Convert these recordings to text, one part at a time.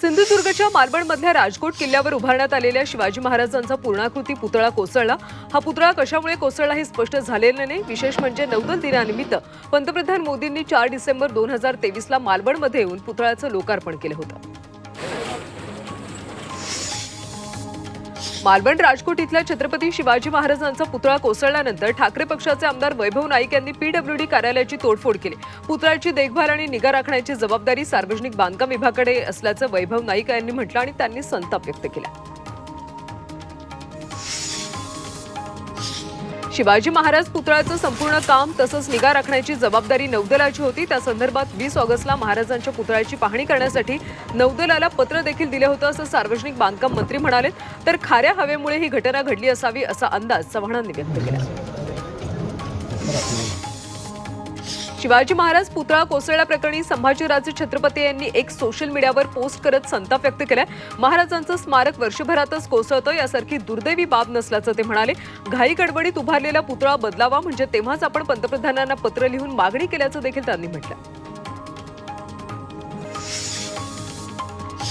सिंधुदुर्गच्या मालवणमधल्या राजकोट किल्ल्यावर उभारण्यात आलेल्या शिवाजी महाराजांचा पूर्णाकृती पुतळा कोसळला. हा पुतळा कशामुळे कोसळला हे स्पष्ट झालेलं नाही. विशेष म्हणजे नौदल दिनानिमित्त पंतप्रधान मोदींनी चार डिसेंबर दोन हजार तेवीसला मालवणमध्ये येऊन पुतळ्याचं लोकार्पण केलं होतं. मालवण राजकोट इथल्या छत्रपती शिवाजी महाराजांचा पुतळा कोसळल्यानंतर ठाकरे पक्षाचे आमदार वैभव नाईक यांनी पीडब्ल्यूडी कार्यालयाची तोडफोड केली. पुतळ्याची देखभाल आणि निगा राखण्याची जबाबदारी सार्वजनिक बांधकाम विभागाकडे असल्याचं वैभव नाईक यांनी म्हटलं आणि त्यांनी संताप व्यक्त केला. शिवाजी महाराज पुतळ्याचं संपूर्ण काम तसंच निगा राखण्याची जबाबदारी नौदलाची होती. त्या संदर्भात वीस ऑगस्टला महाराजांच्या पुतळ्याची पाहणी करण्यासाठी नौदलाला पत्र देखील दिलं होतं असं सार्वजनिक बांधकाम मंत्री म्हणाले. तर खाऱ्या हवेमुळे ही घटना घडली असावी असा अंदाज चव्हाणांनी व्यक्त केला. शिवाजी महाराज पुतळा कोसळल्याप्रकरणी संभाजीराजे छत्रपती यांनी एक सोशल मीडियावर पोस्ट करत संताप व्यक्त केलाय. महाराजांचं स्मारक वर्षभरातच कोसळतं यासारखी दुर्दैवी बाब नसल्याचं ते म्हणाले. घाई गडबडीत उभारलेला पुतळा बदलावा म्हणजे तेव्हाच आपण पंतप्रधानांना पत्र लिहून मागणी केल्याचं देखील त्यांनी म्हटलं.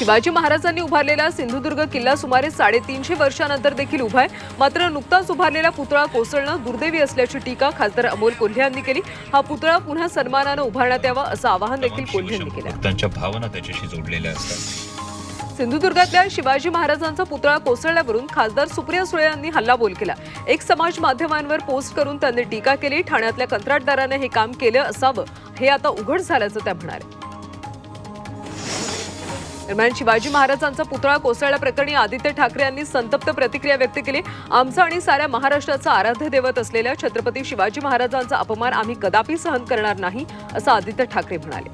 शिवाजी महाराजांनी उभारलेला सिंधुदुर्ग किल्ला सुमारे साडेतीनशे वर्षानंतर देखील उभा आहे. मात्र नुकताच उभारलेला पुतळा कोसळणं दुर्दैवी असल्याची टीका खासदार अमोल कोल्हे यांनी केली. हा पुतळा पुन्हा सन्मानानं उभारण्यात यावा असं आवाहन देखील कोल्हे यांनी केलं. भक्तांच्या भावना त्याच्याशी जोडलेल्या असतात. सिंधुदुर्गातल्या शिवाजी महाराजांचा पुतळा कोसळल्यावरून खासदार सुप्रिया सुळे यांनी हल्लाबोल केला. एक समाज माध्यमांवर पोस्ट करून त्यांनी टीका केली. ठाण्यातल्या कंत्राटदाराने हे काम केलं असावं. हे आता उघड झाल्याचं त्या म्हणाले दरम्यान शिवाजी महाराजांचा पुतळा कोसळल्याप्रकरणी आदित्य ठाकरे यांनी संतप्त प्रतिक्रिया व्यक्त केली. आमचा आणि साऱ्या महाराष्ट्राचा आराध्य देवत असलेल्या छत्रपती शिवाजी महाराजांचा अपमान आम्ही कदापि सहन करणार नाही असं आदित्य ठाकरे म्हणाले.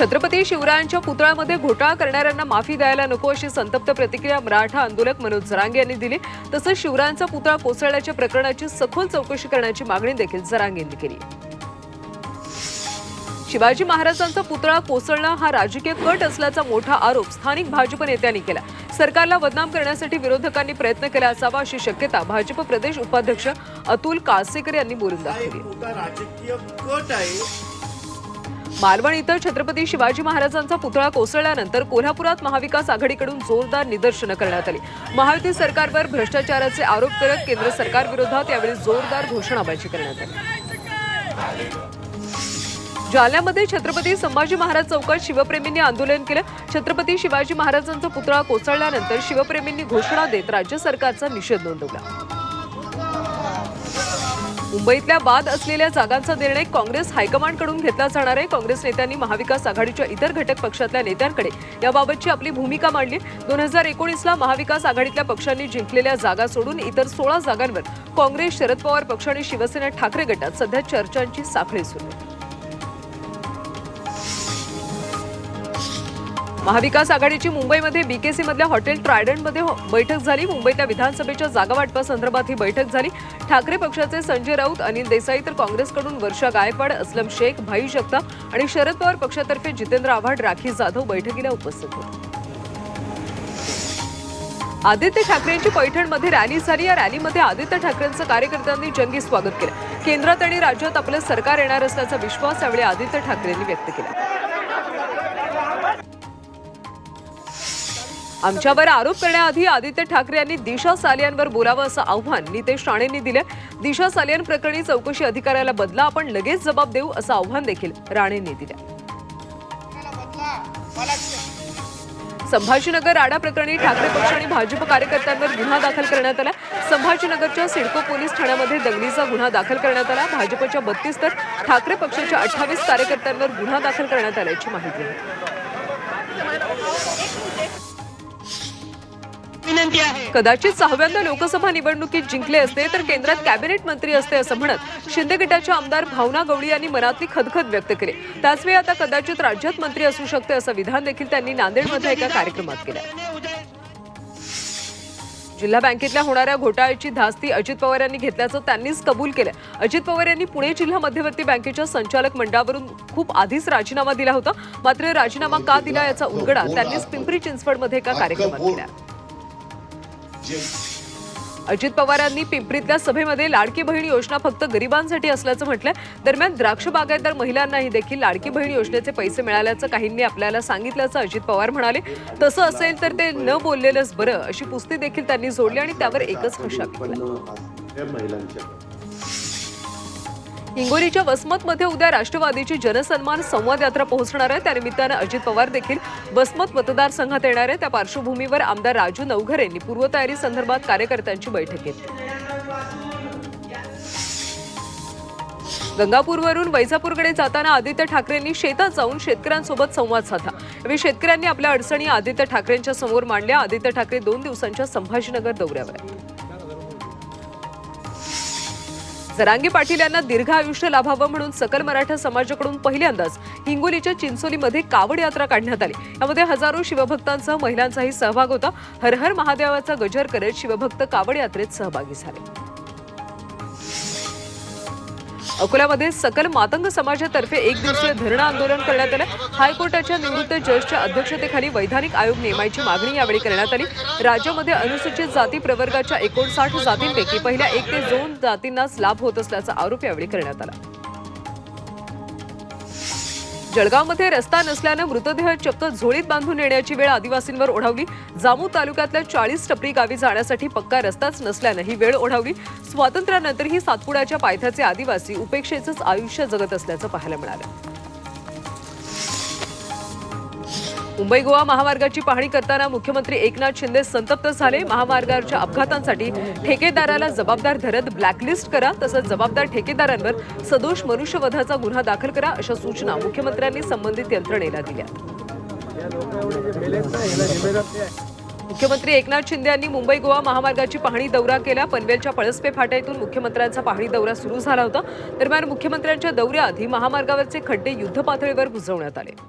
छत्रपती शिवरायांच्या पुतळ्यामध्ये घोटाळा करणाऱ्यांना माफी द्यायला नको अशी संतप्त प्रतिक्रिया मराठा आंदोलक मनोज जरांगे यांनी दिली. तसंच शिवरायांचा पुतळा कोसळल्याच्या प्रकरणाची सखोल चौकशी करण्याची मागणी देखील जरांगे यांनी केली. शिवाजी महाराजांचा पुतळा कोसळणं हा राजकीय कट असल्याचा मोठा आरोप स्थानिक भाजप नेत्यांनी केला. सरकारला बदनाम करण्यासाठी विरोधकांनी प्रयत्न केला असावा अशी शक्यता भाजप प्रदेश उपाध्यक्ष अतुल काळसेकर यांनी बोलून दाखवली मालवण इथं छत्रपती शिवाजी महाराजांचा पुतळा कोसळल्यानंतर कोल्हापुरात महाविकास आघाडीकडून जोरदार निदर्शनं करण्यात आली. महायुती सरकारवर भ्रष्टाचाराचे आरोप करत केंद्र सरकारविरोधात यावेळी जोरदार घोषणाबाजी करण्यात आली. जालन्यामध्ये छत्रपती संभाजी महाराज चौकात शिवप्रेमींनी आंदोलन केलं. छत्रपती शिवाजी महाराजांचा पुतळा कोसळल्यानंतर शिवप्रेमींनी घोषणा देत राज्य सरकारचा निषेध नोंदवला. मुंबईतल्या बाद असलेल्या जागांचा निर्णय काँग्रेस हायकमांडकडून घेतला जाणार आहे. काँग्रेस नेत्यांनी महाविकास आघाडीच्या इतर घटक पक्षातल्या नेत्यांकडे याबाबतची आपली भूमिका मांडली. दोन हजार एकोणीसला महाविकास आघाडीतल्या पक्षांनी जिंकलेल्या जागा सोडून इतर सोळा जागांवर काँग्रेस शरद पवार पक्ष आणि शिवसेना ठाकरे गटात सध्या चर्चांची साखळी सुरू आहे. महाविकास आघाडीची मुंबईमध्ये बीकेसी मधल्या हॉटेल ट्रायडंटमध्ये हो- बैठक झाली. मुंबईतल्या विधानसभेच्या जागा वाटपासंदर्भात ही बैठक झाली. ठाकरे पक्षाचे संजय राऊत अनिल देसाई तर काँग्रेसकडून वर्षा गायकवाड असलम शेख भाई जगताप आणि शरद पवार पक्षातर्फे जितेंद्र आव्हाड राखी जाधव बैठकीला उपस्थित होते. आदित्य ठाकरेंची पैठणमध्ये रॅली झाली. या रॅलीमध्ये आदित्य ठाकरेंचं कार्यकर्त्यांनी जंगी स्वागत केलं. केंद्रात आणि राज्यात आपलं सरकार येणार असल्याचा विश्वास यावेळी आदित्य ठाकरेंनी व्यक्त केला. आमच्यावर आरोप करण्याआधी आदित्य ठाकरे यांनी दिशा सालियांवर बोलावं असं आव्हान नितेश राणेंनी दिलं. दिशा सालियान प्रकरणी चौकशी अधिकाऱ्याला बदला आपण लगेच जबाब देऊ असं आव्हान देखील राणेंनी दिलं. संभाजीनगर राडा प्रकरणी ठाकरे पक्ष आणि भाजप कार्यकर्त्यांवर गुन्हा दाखल करण्यात आला. संभाजीनगरच्या सिडको पोलीस ठाण्यामध्ये दंगलीचा गुन्हा दाखल करण्यात आला. भाजपच्या बत्तीस तर ठाकरे पक्षाच्या अठ्ठावीस कार्यकर्त्यांवर गुन्हा दाखल करण्यात आल्याची माहिती आहे. विनंती आहे. कदाचित सहाव्यांदा लोकसभा निवडणुकीत जिंकले असते तर केंद्रात कॅबिनेट मंत्री असते असं म्हणत शिंदे गटाच्या आमदार भावना गवळी यांनी मनातली खदखद व्यक्त केली. त्याचवेळी आता कदाचित राज्यात मंत्री असू शकते असं विधान देखील त्यांनी नांदेडमध्ये एका कार्यक्रमात केलं जिल्हा बँकेतल्या होणाऱ्या घोटाळ्याची धास्ती अजित पवार यांनी घेतल्याचं त्यांनीच कबूल केलं अजित पवार यांनी पुणे जिल्हा मध्यवर्ती बँकेच्या संचालक मंडळावरून खूप आधीच राजीनामा दिला होता. मात्र राजीनामा का दिला याचा उलगडा त्यांनीच पिंपरी चिंचवडमध्ये एका कार्यक्रमात केला अजित पवारांनी पिंपरीतल्या सभेमध्ये लाडकी बहीण योजना फक्त गरिबांसाठी असल्याचं म्हटलंय. दरम्यान द्राक्ष बागायतदार महिलांनाही देखील लाडकी बहीण योजनेचे पैसे मिळाल्याचं काहींनी आपल्याला सांगितल्याचं अजित पवार म्हणाले. तसं असेल तर ते न बोललेलंच बरं अशी पुस्ती देखील त्यांनी जोडली आणि त्यावर एकच हशा या महिलांच्या हिंगोलीच्या वसमतमध्ये उद्या राष्ट्रवादीची जनसन्मान संवाद यात्रा पोहोचणार आहे. त्यानिमित्तानं अजित पवार देखील वसमत मतदारसंघात येणार आहे. त्या पार्श्वभूमीवर आमदार राजू नवघर यांनी पूर्वतयारी संदर्भात कार्यकर्त्यांची बैठक घेतली. गंगापूरवरून वैजापूरकडे जाताना आदित्य ठाकरेंनी शेतात जाऊन शेतकऱ्यांसोबत संवाद साधला. यावेळी शेतकऱ्यांनी आपल्या अडचणी आदित्य ठाकरेंच्या समोर मांडल्या. आदित्य ठाकरे दोन दिवसांच्या संभाजीनगर दौऱ्यावर आहेत. जरांगी पाटील यांना दीर्घ आयुष्य लाभावं म्हणून सकल मराठा समाजाकडून पहिल्यांदाच हिंगोलीच्या चिंचोलीमध्ये कावड यात्रा काढण्यात आली. यामध्ये हजारो शिवभक्तांसह महिलांचाही सहभाग होता. हर हर महादेवाचा गजर करत शिवभक्त कावड यात्रेत सहभागी झाले. अकोल्यामध्ये सकल मातंग समाजातर्फे एक दिवसीय धरणं आंदोलन करण्यात आलं. हायकोर्टाच्या निवृत्त जजच्या अध्यक्षतेखाली वैधानिक आयोग नेमायची मागणी यावेळी करण्यात आली. राज्यामध्ये अनुसूचित जाती प्रवर्गाच्या एकोणसाठ जातींपैकी पहिल्या एक ते दोन जातींनाच लाभ होत असल्याचा आरोप यावेळी करण्यात आला. जळगावमध्ये रस्ता नसल्यानं मृतदेह चक्क झोळीत बांधून नेण्याची वेळ आदिवासींवर ओढावली. जामू तालुक्यातल्या चाळीस टपरी गावी जाण्यासाठी पक्का रस्ताच नसल्यानं ही वेळ ओढावली. स्वातंत्र्यानंतरही सातपुड्याच्या पायथ्याचे आदिवासी उपेक्षेचंच आयुष्य जगत असल्याचं पाहायला मिळालं. मुंबई गोवा महामार्गाची पाहणी करताना मुख्यमंत्री एकनाथ शिंदे संतप्त झाले. महामार्गावरच्या अपघातांसाठी ठेकेदाराला जबाबदार धरत ब्लॅकलिस्ट करा तसंच जबाबदार ठेकेदारांवर सदोष मनुष्यवधाचा गुन्हा दाखल करा अशा सूचना मुख्यमंत्र्यांनी संबंधित यंत्रणेला दिल्या. मुख्यमंत्री एकनाथ शिंदे यांनी मुंबई गोवा महामार्गाची पाहणी दौरा केला. पनवेलच्या पळसपे फाट्यातून मुख्यमंत्र्यांचा पाहणी दौरा सुरू झाला होता. दरम्यान मुख्यमंत्र्यांच्या दौऱ्याआधी महामार्गावरचे खड्डे युद्धपातळीवर बुजवण्यात आले.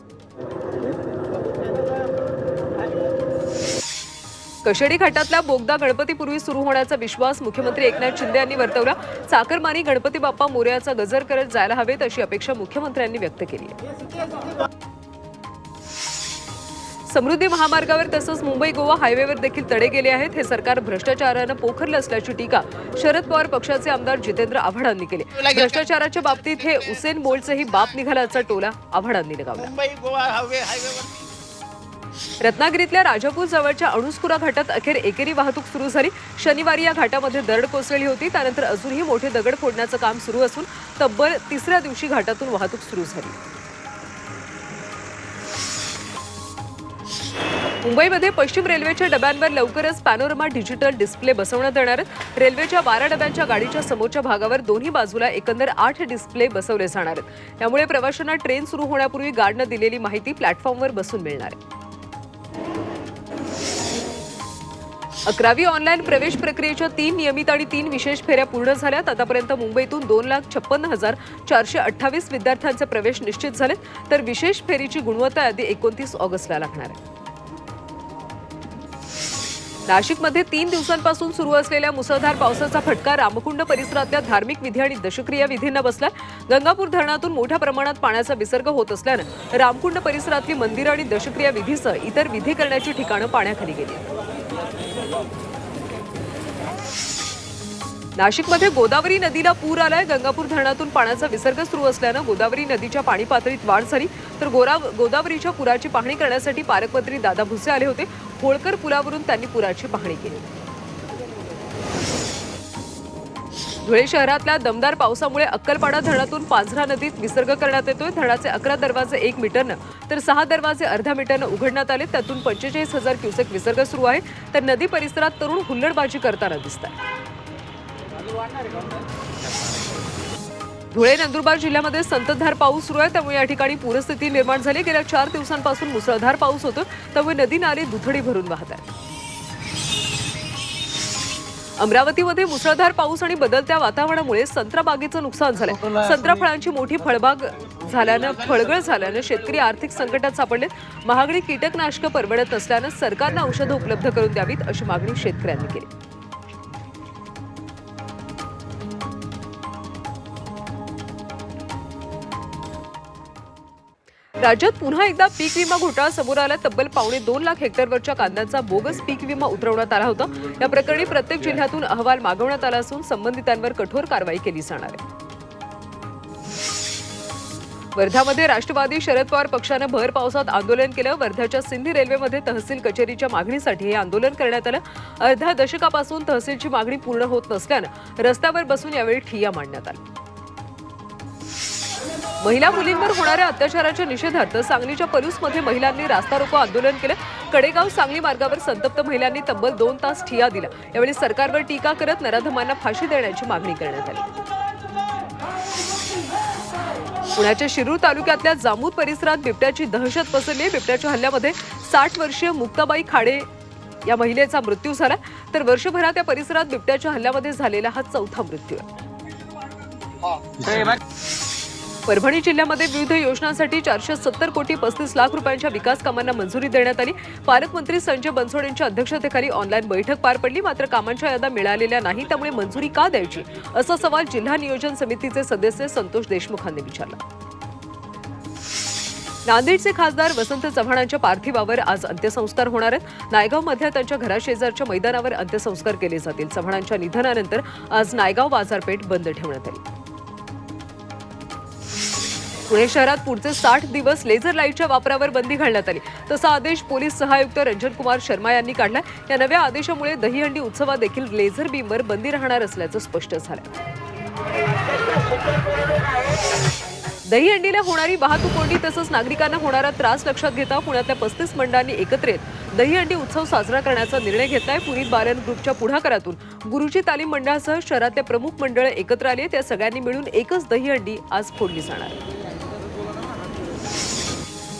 कशेडी घाटातला बोगदा गणपतीपूर्वी सुरू होण्याचा विश्वास मुख्यमंत्री एकनाथ शिंदे यांनी वर्तवला. चाकरमानी गणपती बाप्पा मोर्याचा गजर करत जायला हवेत अशी अपेक्षा मुख्यमंत्र्यांनी व्यक्त केली आहे. समृद्धी महामार्गावर तसंच मुंबई गोवा हायवेवर देखील तडे गेले आहेत. हे सरकार भ्रष्टाचारानं पोखरलं असल्याची टीका शरद पवार पक्षाचे आमदार जितेंद्र आव्हाडांनी केली. भ्रष्टाचाराच्या बाबतीत हे उसेन बोल्टचेही बाप निघाल्याचा टोला आव्हाडांनी लगावला. रत्नागिरीतल्या राजापूर जवळच्या अणुस्कुरा घाटात अखेर एकेरी वाहतूक सुरू झाली. शनिवारी या घाटामध्ये दरड कोसळली होती. त्यानंतर अजूनही मोठे दगड फोडण्याचं काम सुरू असून तब्बल तिसऱ्या दिवशी घाटातून वाहतूक सुरू झाली. मुंबईमध्ये पश्चिम रेल्वेच्या डब्यांवर लवकरच पॅनोरमा डिजिटल डिस्प्ले बसवण्यात येणार आहेत रेल्वेच्या बारा डब्यांच्या गाडीच्या समोरच्या भागावर दोन्ही बाजूला एकंदर आठ डिस्प्ले बसवले जाणार आहेत. त्यामुळे प्रवाशांना ट्रेन सुरू होण्यापूर्वी गार्डनं दिलेली माहिती प्लॅटफॉर्मवर बसून मिळणार आहे. अकरावी ऑनलाईन प्रवेश प्रक्रियेच्या तीन नियमित आणि तीन विशेष फेऱ्या पूर्ण झाल्यात. आतापर्यंत मुंबईतून दोन लाख छप्पन्न हजार चारशे अठ्ठावीस विद्यार्थ्यांचे प्रवेश निश्चित झालेत. तर विशेष फेरीची गुणवत्ता यादी एकोणतीस ऑगस्टला लागणार आहे. नाशिकमध्ये तीन दिवसांपासून सुरू असलेल्या मुसळधार पावसाचा फटका रामकुंड परिसरातल्या धार्मिक विधी आणि दशक्रिया विधींना बसला. गंगापूर धरणातून मोठ्या प्रमाणात पाण्याचा विसर्ग होत असल्यानं रामकुंड परिसरातली मंदिरं आणि दशक्रिया विधीसह इतर विधी करण्याची ठिकाणं पाण्याखाली गेली नाशिकमध्ये गोदावरी नदीला पूर आलाय. गंगापूर धरणातून पाण्याचा विसर्ग सुरू असल्यानं गोदावरी नदीच्या पाणी पातळीत वाढ झाली. तर गोरा गोदावरीच्या पुराची पाहणी करण्यासाठी पालकमंत्री दादा भुसे आले होते. होळकर पुलावरून त्यांनी पुराची पाहणी केली. धुळे शहरातल्या दमदार पावसामुळे अक्कलपाडा धरणातून पांझरा नदीत विसर्ग करण्यात येतोय. धरणाचे अकरा दरवाजे एक मीटरनं तर सहा दरवाजे अर्ध्या मीटरनं उघडण्यात आले. त्यातून पंचेचाळीस हजार क्युसेक विसर्ग सुरू आहे. तर नदी परिसरात तरुण हुल्लडबाजी करताना दिसत आहे धुळे नंदुरबार जिल्ह्यामध्ये संततधार पाऊस सुरू आहे. त्यामुळे या ठिकाणी पूरस्थिती निर्माण झाली. गेल्या चार दिवसांपासून मुसळधार पाऊस होतो त्यामुळे नदी नाले दुथडी भरून वाहत आहे अमरावतीमध्ये मुसळधार पाऊस आणि बदलत्या वातावरणामुळे संत्रा बागेचं नुकसान झालंय. संत्रा फळांची मोठी फळबाग झाल्यानं फळगळ झाल्यानं शेतकरी आर्थिक संकटात सापडले महागडी कीटकनाशकं परवडत नसल्यानं सरकारनं औषधं उपलब्ध करून द्यावीत अशी मागणी शेतकऱ्यांनी केली. राज्यात पुन्हा एकदा पीक विमा घोटाळा समोर आला. तब्बल पावणे दोन लाख हेक्टरवरच्या कांद्यांचा बोगस पीक विमा उतरवण्यात आला होता. या प्रकरणी प्रत्येक जिल्ह्यातून अहवाल मागवण्यात आला असून संबंधितांवर कठोर कारवाई केली जाणार आहे. वर्ध्यामध्ये राष्ट्रवादी शरद पवार पक्षानं भर पावसात आंदोलन केलं. वर्ध्याच्या सिंधी रेल्वेमध्ये तहसील कचेरीच्या मागणीसाठी हे आंदोलन करण्यात आलं. अर्ध्या दशकापासून तहसीलची मागणी पूर्ण होत नसल्यानं रस्त्यावर बसून यावेळी ठिय्या मांडण्यात आला महिला मुलींवर होणाऱ्या अत्याचाराच्या निषेधार्थ सांगलीच्या पलूसमध्ये महिलांनी रास्ता रोको आंदोलन केलं. कडेगाव सांगली मार्गावर संतप्त महिलांनी तब्बल दोन तास ठिया दिला. यावेळी सरकारवर टीका करत नराधमांना फाशी देण्याची मागणी करण्यात आली. पुण्याच्या शिरूर तालुक्यातल्या जामूद परिसरात बिबट्याची दहशत पसरली. बिबट्याच्या हल्ल्यामध्ये साठ वर्षीय मुक्ताबाई खाडे या महिलेचा मृत्यू झाला. तर वर्षभरात या परिसरात बिबट्याच्या हल्ल्यामध्ये झालेला हा चौथा मृत्यू आहे. परभणी जिल्ह्यामध्ये विविध योजनांसाठी चारशे सत्तर कोटी पस्तीस लाख रुपयांच्या विकास कामांना मंजुरी देण्यात आली. पालकमंत्री संजय बनसोडेंच्या अध्यक्षतेखाली ऑनलाईन बैठक पार पडली. मात्र कामांच्या याद्या मिळालेल्या नाही त्यामुळे मंजुरी का द्यायची? असा सवाल जिल्हा नियोजन समितीचे सदस्य संतोष देशमुखांनी विचारला. नांदेडचे खासदार वसंत चव्हाणांच्या पार्थिवावर आज अंत्यसंस्कार होणार आहेत. नायगावमधल्या त्यांच्या घराशेजारच्या मैदानावर अंत्यसंस्कार केले जातील. चव्हाणांच्या निधनानंतर आज नायगाव बाजारपेठ बंद ठेवण्यात आली. पुणे शहरात पुढचे साठ दिवस लेझर लाईटच्या वापरावर बंदी घालण्यात आली. तसा आदेश पोलीस सहायुक्त रंजन कुमार शर्मा यांनी काढला या नव्या आदेशामुळे दहीहंडी उत्सवात देखील लेझर बीमवर बंदी राहणार असल्याचं स्पष्ट झालं दहीहंडीला होणारी वाहतूक कोंडी तसंच नागरिकांना होणारा त्रास लक्षात घेता पुण्यातल्या पस्तीस मंडळांनी एकत्र येत दहीहंडी उत्सव साजरा करण्याचा निर्णय घेतलाय. पुनीत बालन ग्रुपच्या पुढाकारातून गुरुजी तालीम मंडळासह शहरातल्या प्रमुख मंडळ एकत्र आली आहेत. त्या सगळ्यांनी मिळून एकच दहीहंडी आज फोडली जाणार आहे.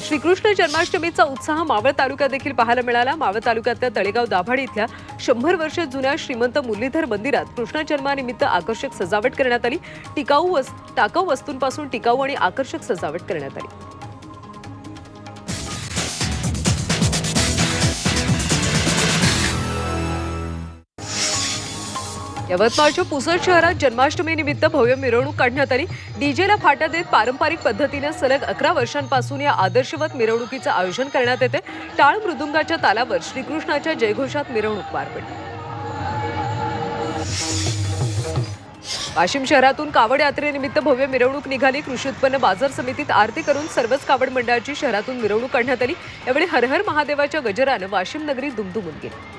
श्रीकृष्ण जन्माष्टमीचा उत्साह मावळ तालुक्यात देखील पाहायला मिळाला. मावळ तालुक्यातल्या तळेगाव दाभाडी इथल्या शंभर वर्ष जुन्या श्रीमंत मुरलीधर मंदिरात कृष्ण जन्मानिमित्त आकर्षक सजावट करण्यात आली. टिकाऊ वस टाकाऊ वस्तूंपासून टिकाऊ आणि आकर्षक सजावट करण्यात आली. यवतमाळच्या पुसद शहरात जन्माष्टमी निमित्त भव्य मिरवणूक काढण्यात आली. डीजेला फाटा देत पारंपरिक पद्धतीने सलग अकरा वर्षांपासून या आदर्शवत मिरवणुकीचं आयोजन करण्यात येते. टाळ मृदुंगाच्या तालावर श्रीकृष्णाच्या जयघोषात मिरवणूक पार पडली. वाशिम शहरातून कावड यात्रेनिमित्त भव्य मिरवणूक निघाली. कृषी उत्पन्न बाजार समितीत आरती करून सर्वच कावड मंडळाची शहरातून मिरवणूक काढण्यात आली. यावेळी हरहर महादेवाच्या गजरानं वाशिम नगरी दुमदुमून गेली.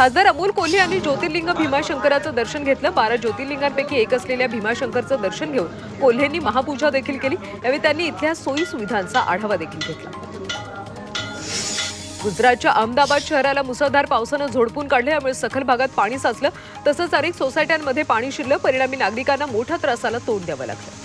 खासदार अमोल कोल्हे यांनी ज्योतिर्लिंग भीमाशंकराचं दर्शन घेतलं. बारा ज्योतिर्लिंगांपैकी एक असलेल्या भीमाशंकरचं दर्शन घेऊन कोल्हेंनी महापूजा देखील केली. यावेळी त्यांनी इथल्या सोयी सुविधांचा आढावा देखील घेतला. गुजरातच्या अहमदाबाद शहराला मुसळधार पावसानं झोडपून काढलं. यामुळे सखल भागात पाणी साचलं. तसंच अनेक सोसायट्यांमध्ये पाणी शिरलं. परिणामी नागरिकांना मोठ्या त्रासाला तोंड द्यावं लागलं.